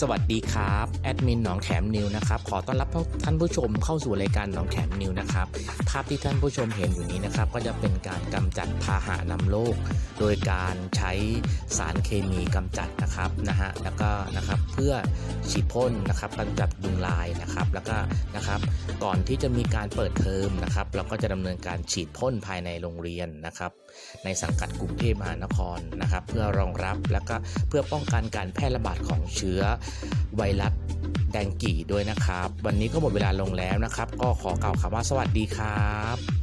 สวัสดีครับแอดมินหนองแขมนิวนะครับขอต้อนรับท่านผู้ชมเข้าสู่รายการหนองแขมนิวนะครับภาพที่ท่านผู้ชมเห็นอยู่นี้นะครับก็จะเป็นการกำจัดพาหะนำโรคโดยการใช้สารเคมีกำจัดนะครับนะฮะแล้วก็นะครับเพื่อ ฉีดพ่นนะครับกำจัดยุงลายนะครับ แล้วก็นะครับก่อนที่จะมีการเปิดเทอมนะครับ เราก็จะดำเนินการฉีดพ่นภายในโรงเรียนนะครับ ในสังกัดกรุงเทพมหานครนะครับ เพื่อรองรับแล้วก็เพื่อป้องกันการแพร่ระบาดของเชื้อไวรัสแดงกี่ด้วยนะครับ วันนี้ก็หมดเวลาลงแล้วนะครับ ก็ขอกล่าวคำว่าสวัสดีครับ